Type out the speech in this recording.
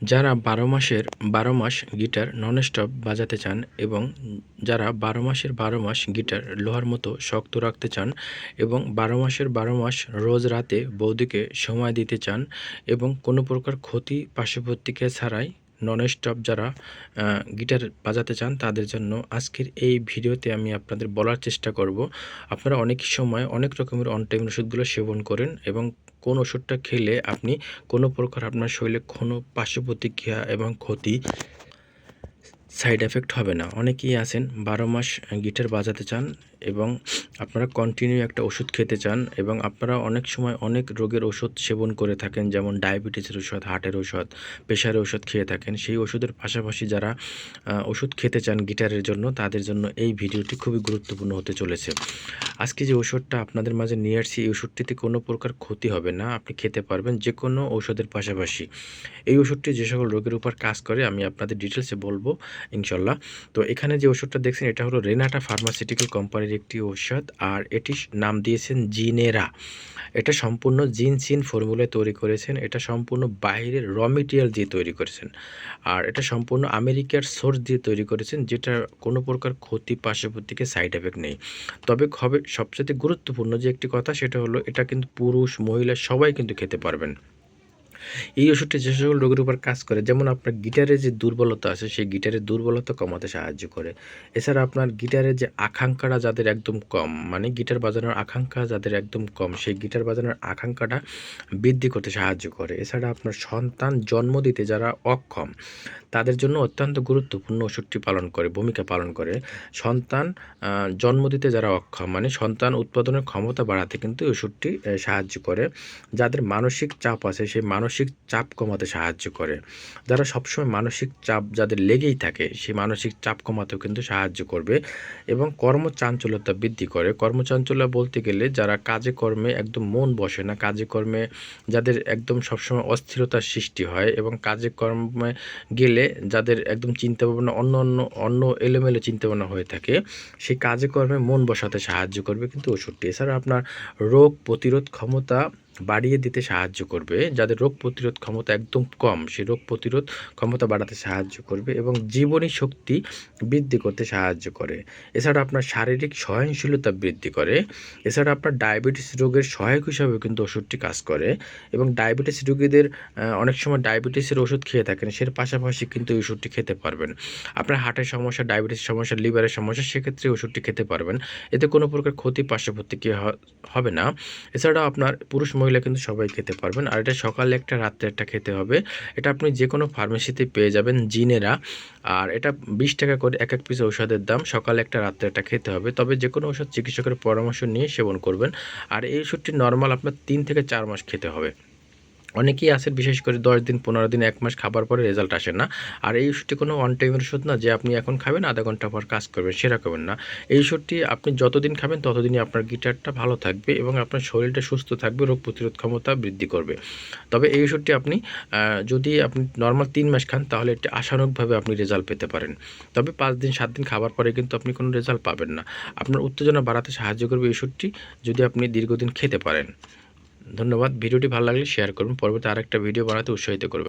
যারা বারো মাসের বারো মাস গিটার নন স্টপ বাজাতে চান এবং যারা বারো মাসের বারো মাস গিটার লোহার মতো শক্ত রাখতে চান এবং বারো মাসের বারো মাস রোজ রাতে বৌদিকে সময় দিতে চান এবং কোনো প্রকার ক্ষতি পার্শ্ববর্তীকে ছাড়াই নন স্টপ যারা গিটার বাজাতে চান তাদের জন্য আজকের এই ভিডিওতে আমি আপনাদের বলার চেষ্টা করব। আপনারা অনেক সময় অনেক রকমের অন টাইম ওষুধগুলো সেবন করেন এবং কোন ওষুধটা খেলে আপনি কোনো প্রকার আপনার শরীরে কোনো পার্শ্ব প্রতিক্রিয়া এবং ক্ষতি সাইড এফেক্ট হবে না। অনেকেই আছেন, বারো মাস গিটার বাজাতে চান এবং আপনারা কন্টিনিউ একটা ওষুধ খেতে চান এবং আপনারা অনেক সময় অনেক রোগের ওষুধ সেবন করে থাকেন, যেমন ডায়াবেটিসের ওষুধ হার্টের ওষুধ প্রেশারের ওষুধ খেয়ে থাকেন। সেই ওষুধের পাশাপাশি যারা ওষুধ খেতে চান গিটারের জন্য, তাদের জন্য এই ভিডিওটি খুবই গুরুত্বপূর্ণ হতে চলেছে। আজকে যে ওষুধটা আপনাদের মাঝে নিয়ে আসছি, এই ওষুধটিতে কোনো প্রকার ক্ষতি হবে না, আপনি খেতে পারবেন যে কোনো ঔষধের পাশাপাশি। এই ওষুধটি যে সকল রোগের উপর কাজ করে, আমি আপনাদের ডিটেলসে বলব ইনশাল্লাহ তো এখানে যে ওষুধটা দেখছেন, এটা হলো রেনাটা ফার্মাসিউটিক্যাল কোম্পানির একটি ঔষধ আর এটি নাম দিয়েছেন জিনেরা। এটা সম্পূর্ণ জিন সিন ফর্মুলায় তৈরি করেছেন। এটা সম্পূর্ণ বাইরের র মেটেরিয়াল দিয়ে তৈরি করেছেন। আর এটা সম্পূর্ণ আমেরিকার সোর্স দিয়ে তৈরি করেছেন যেটা কোনো প্রকার ক্ষতি পার্শ্ববর্তীকে সাইড এফেক্ট নেই। তবে হবে সবচেয়ে গুরুত্বপূর্ণ যে একটি কথা, সেটা হলো এটা কিন্তু পুরুষ, মহিলা সবাই কিন্তু খেতে পারবেন। এই ওষুধটি যে সকল রোগের উপর কাজ করে, যেমন আপনার গিটারের যে দুর্বলতা আছে, সেই গিটারের দুর্বলতা কমাতে সাহায্য করে। এছাড়া আপনার গিটারের যে আকাঙ্ক্ষাটা যাদের একদম কম মানে গিটার বাজানোর আকাঙ্ক্ষা যাদের একদম কম, সেই গিটার বাজানোর আকাঙ্ক্ষাটা বৃদ্ধি করতে সাহায্য করে। এছাড়া আপনার সন্তান জন্ম দিতে যারা অক্ষম তাদের জন্য অত্যন্ত গুরুত্বপূর্ণ ওষুধটি পালন করে, ভূমিকা পালন করে। সন্তান জন্ম দিতে যারা অক্ষম মানে সন্তান উৎপাদনের ক্ষমতা বাড়াতে কিন্তু এই ওষুধটি সাহায্য করে। যাদের মানসিক চাপ আছে, সেই মানসিক চাপ কমাতে সাহায্য করে। যারা সবসময় মানসিক চাপ যাদের লেগেই থাকে, সেই মানসিক চাপ কমাতেও কিন্তু সাহায্য করবে এবং কর্মচাঞ্চল্যতা বৃদ্ধি করে। কর্মচাঞ্চল্য বলতে গেলে যারা কাজে কর্মে একদম মন বসে না, কাজে কর্মে যাদের একদম সবসময় অস্থিরতার সৃষ্টি হয় এবং কাজে কর্মে গেলে যাদের একদম চিন্তা ভাবনা অন্য অন্য অন্য এলোমেলো চিন্তাভাবনা হয়ে থাকে, সেই কাজে কর্মে মন বসাতে সাহায্য করবে। কিন্তু ওষুধটি, এছাড়া আপনার রোগ প্রতিরোধ ক্ষমতা বাড়িয়ে দিতে সাহায্য করবে। যাদের রোগ প্রতিরোধ ক্ষমতা একদম কম সেই রোগ প্রতিরোধ ক্ষমতা বাড়াতে সাহায্য করবে এবং জীবনী শক্তি বৃদ্ধি করতে সাহায্য করে। এছাড়া আপনার শারীরিক সহনশীলতা বৃদ্ধি করে। এছাড়া আপনার ডায়াবেটিস রোগের সহায়ক হিসাবে কিন্তু ওষুধটি কাজ করে এবং ডায়াবেটিস রোগীদের অনেক সময় ডায়াবেটিসের ওষুধ খেয়ে থাকেন, সের পাশাপাশি কিন্তু এই ওষুধটি খেতে পারবেন। আপনার হার্টের সমস্যা, ডায়াবেটিস সমস্যা, লিভারের সমস্যা, সেক্ষেত্রে ওষুধটি খেতে পারবেন। এতে কোনো প্রকার ক্ষতি পার্শ্ববর্তীক্রিয়া হ- হবে না। এছাড়াও আপনার পুরুষ মহিলা কিন্তু সবাই খেতে পারবেন। আর এটা সকালে একটা, রাত্রে একটা খেতে হবে। এটা আপনি যে কোনো ফার্মেসিতে পেয়ে যাবেন জিনেরা। আর এটা বিশ টাকা করে এক এক পিস ঔষধের দাম। সকালে একটা, রাত্রে একটা খেতে হবে। তবে যে কোনো ওষুধ চিকিৎসকের পরামর্শ নিয়ে সেবন করবেন। আর এই ওষুধটি নর্মাল আপনার তিন থেকে চার মাস খেতে হবে। অনেকেই আছে বিশেষ করে দশ দিন, পনেরো দিন, এক মাস খাবার পরে রেজাল্ট আসে না। আর এই ওষুধটি কোনো অন টাইমের ওষুধ না যে আপনি এখন খাবেন, আধা ঘণ্টা পর কাজ করবেন সেরকমের না। এই ওষুধটি আপনি যতদিন খাবেন, ততদিনই আপনার গিটারটা ভালো থাকবে এবং আপনার শরীরটা সুস্থ থাকবে, রোগ প্রতিরোধ ক্ষমতা বৃদ্ধি করবে। তবে এই ওষুধটি আপনি যদি আপনি নর্মাল তিন মাস খান, তাহলে একটি আশানুরূপভাবে আপনি রেজাল্ট পেতে পারেন। তবে পাঁচ দিন, সাত দিন খাবার পরে কিন্তু আপনি কোনো রেজাল্ট পাবেন না। আপনার উত্তেজনা বাড়াতে সাহায্য করবে এই ওষুধটি যদি আপনি দীর্ঘদিন খেতে পারেন। ধন্যবাদ। ভিডিওটি ভালো লাগলে শেয়ার করুন পরবর্তী আরেকটা ভিডিও বানাতে উৎসাহিত করবেন।